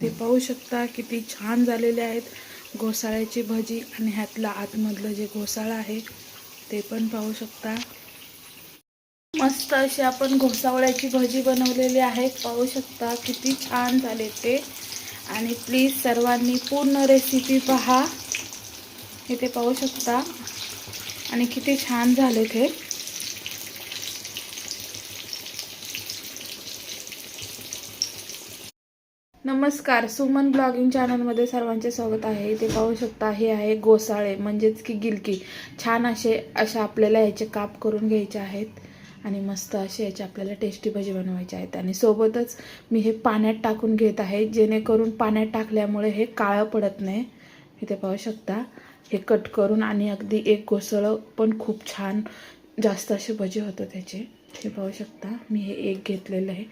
ते पाहू शकता किती छान झालेले आहेत घोसाळ्याची भजी आणि ह्यातलं आतमधलं जे घोसाळा आहे ते पण पाहू शकता. मस्त अशी आपण घोसावळ्याची भजी बनवलेली आहे. पाहू शकता किती छान झाले ते. आणि प्लीज सर्वांनी पूर्ण रेसिपी पहा. इथे पाहू शकता. आणि किती छान झाले ते नमस्कार सुमन ब्लॉगिंग चॅनलमध्ये सर्वांचे स्वागत आहे. इथे पाहू शकता हे आहे गोसाळे म्हणजेच की गिलकी. छान असे अशा आपल्याला याचे काप करून घ्यायचे आहेत आणि मस्त असे याचे आपल्याला टेस्टी भजी बनवायचे आहेत. आणि सोबतच मी हे पाण्यात टाकून घेत आहे जेणेकरून पाण्यात टाकल्यामुळे हे काळं पडत नाही. इथे पाहू शकता हे कट करून आणि अगदी एक घोसळं पण खूप छान जास्त असे भजे होतं त्याचे. हे पाहू शकता. मी हे एक घेतलेलं आहे.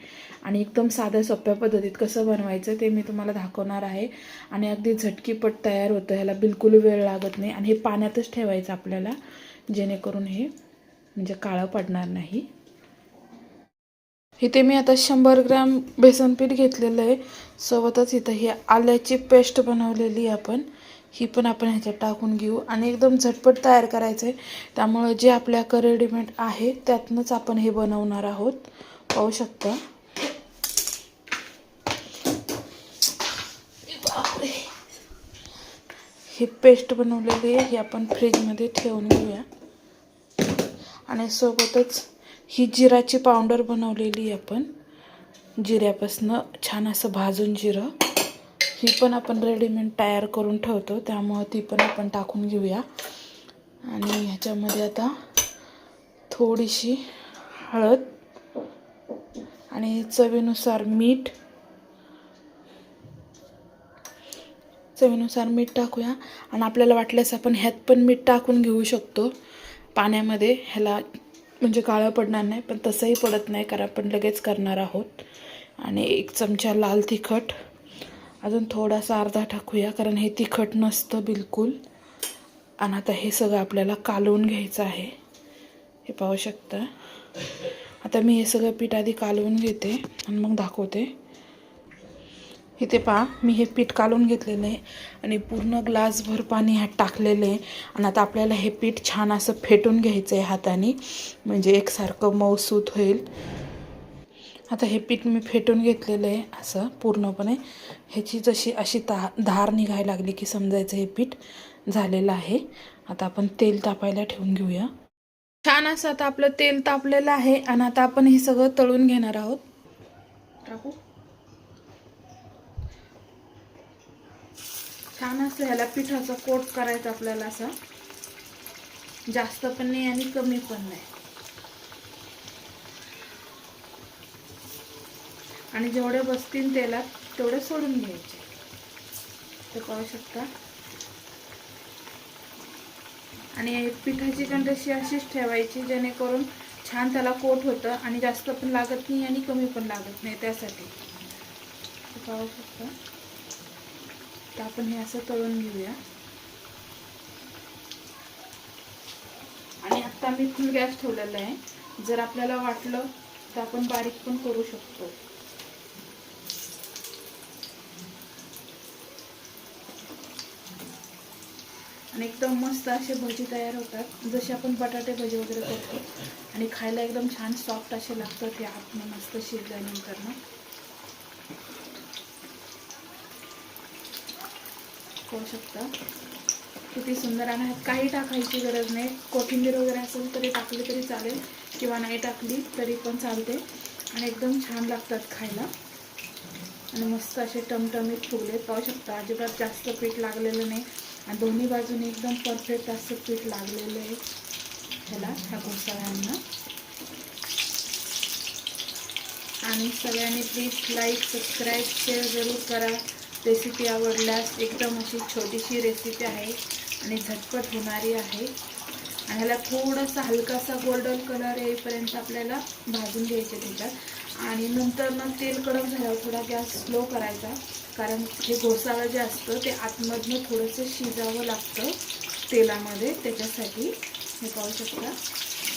आणि एकदम साध्या सोप्या पद्धतीत कसं बनवायचं ते मी तुम्हाला दाखवणार आहे. आणि अगदी झटकीपट तयार होतं. ह्याला बिलकुल वेळ लागत नाही. आणि हे पाण्यातच ठेवायचं आपल्याला जेणेकरून हे म्हणजे काळं पडणार नाही. इथे मी आता शंभर ग्रॅम बेसन पीठ घेतलेलं आहे. सोबतच इथं ही आल्याची पेस्ट बनवलेली आपण. ही पण आपण ह्याच्यात टाकून घेऊ. आणि एकदम झटपट तयार करायचं आहे त्यामुळं जे आपल्याकडे रेडीमेड आहे त्यातनंच आपण हे बनवणार आहोत. पाहू शकता. ही पेस्ट बनवलेली आहे ही आपण फ्रीजमध्ये ठेवून घेऊया. आणि सोबतच ही जिराची पावडर बनवलेली आहे आपण. जिऱ्यापासनं छान असं भाजून जिरं. ही पण आपण रेडीमेड तयार करून ठेवतो त्यामुळं ती पण आपण टाकून घेऊया. आणि ह्याच्यामध्ये आता थोडीशी हळद आणि चवीनुसार मीठ चवीनुसार मीठ टाकूया. आणि आपल्याला वाटल्यास आपण ह्यात पण मीठ टाकून घेऊ शकतो. पाण्यामध्ये ह्याला म्हणजे काळं पडणार नाही पण तसंही पडत नाही कारण आपण लगेच करणार आहोत. आणि एक चमचा लाल तिखट. अजून थोडासा अर्धा टाकूया कारण हे तिखट नसतं बिलकुल. आणि आता हे सगळं आपल्याला कालवून घ्यायचं आहे. हे पाहू शकता. आता मी हे सगळं पीठ आधी कालवून घेते आणि मग दाखवते. इथे पहा मी हे पीठ कालून घेतलेलं आहे आणि पूर्ण ग्लासभर पाणी ह्यात टाकलेलं आहे. आणि आता आपल्याला हे पीठ छान असं फेटून घ्यायचं आहे हाताने. म्हणजे एकसारखं मऊसूत होईल. आता हे पीठ मी फेटून घेतलेलं आहे असं पूर्णपणे. ह्याची जशी अशी ता धार निघायला लागली की समजायचं हे पीठ झालेलं आहे. आता आपण तेल तापायला ठेवून घेऊया. छान असं आता आपलं तेल तापलेलं आहे आणि आता आपण हे सगळं तळून घेणार आहोत. टाकू छान असं ह्याला पिठाचा कोट करायचा आपल्याला असा. जास्त पण नाही आणि कमी पण नाही. आणि जेवढे बसतील तेलात तेवढे सोडून घ्यायचे. ते पाहू शकता. आणि पिठाची कंडशी अशीच ठेवायची जेणेकरून छान त्याला कोट होतं आणि जास्त पण लागत नाही आणि कमी पण लागत नाही त्यासाठी. पाहू शकता. तर आपण हे असं तळून घेऊया. आणि आता मी फुल गॅस ठेवलेला आहे. जर आपल्याला वाटलं तर आपण बारीक पण करू शकतो. आणि एकदम मस्त असे भजी तयार होतात. जसे आपण बटाटे भजी वगैरे करतो. आणि खायला एकदम छान सॉफ्ट असे लागतं ते आतनं मस्त शिजल्यानंतर ना करू शकता. किती सुंदर. आणि काही टाकायची गरज नाही. कोथिंबीर वगैरे असेल तरी टाकली तरी चालेल. किंवा नाही टाकली तरी पण चालते. आणि एकदम छान लागतात खायला. आणि मस्त असे टमटमीत फुगले पाहू शकता अजिबात जास्त पीठ लागलेलं नाही. आणि दोन्ही बाजूने एकदम परफेक्ट असं पीठ लागलेलं आहे. ह्याला ह्या घोसाळ्यांना. आणि सगळ्यांनी प्लीज लाईक सबस्क्राईब शेअर जरूर करा. रेसिपी आवडल्यास एकदम अशी छोटीशी रेसिपी आहे. आणि झटपट होणारी आहे. आणि ह्याला थोडासा हलकासा गोल्डन कलर येईपर्यंत आपल्याला भाजून घ्यायचे त्याच्यात. आणि नंतर मग तेल कडक झाल्यावर थोडा गॅस स्लो करायचा. कारण हे घोसाळं जे असतं ते आतमधनं थोडंसं शिजावं लागतं तेलामध्ये. त्याच्यासाठी हे पाहू शकता.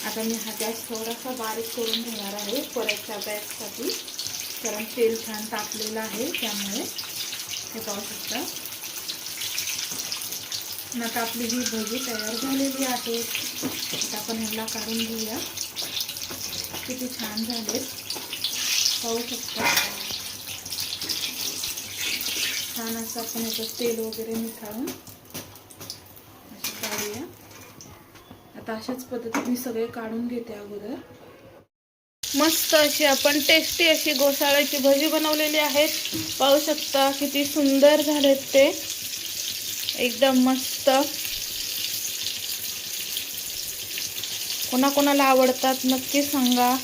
आता मी हा गॅस थोडासा बारीक करून घेणार आहे परतच्या बॅगसाठी कारण तेल छान तापलेलं आहे त्यामुळे. हे पाहू शकता. आणि आता आपली ही भजी तयार झालेली आहे. आता आपण ह्याला काढून घेऊया. किती छान झाले पाहू शकता. छान असं आपण याचं तेल वगैरे मिठाळून असे काढूया. आता अशाच पद्धतीने सगळे काढून घेते अगोदर. मस्त अशी आपण टेस्टी अशी गोसाळ्याची भजी बनवलेली आहेत पाहू शकता किती सुंदर झालेत ते. एकदम मस्त. कोणाकोणाला आवडतात नक्की सांगा.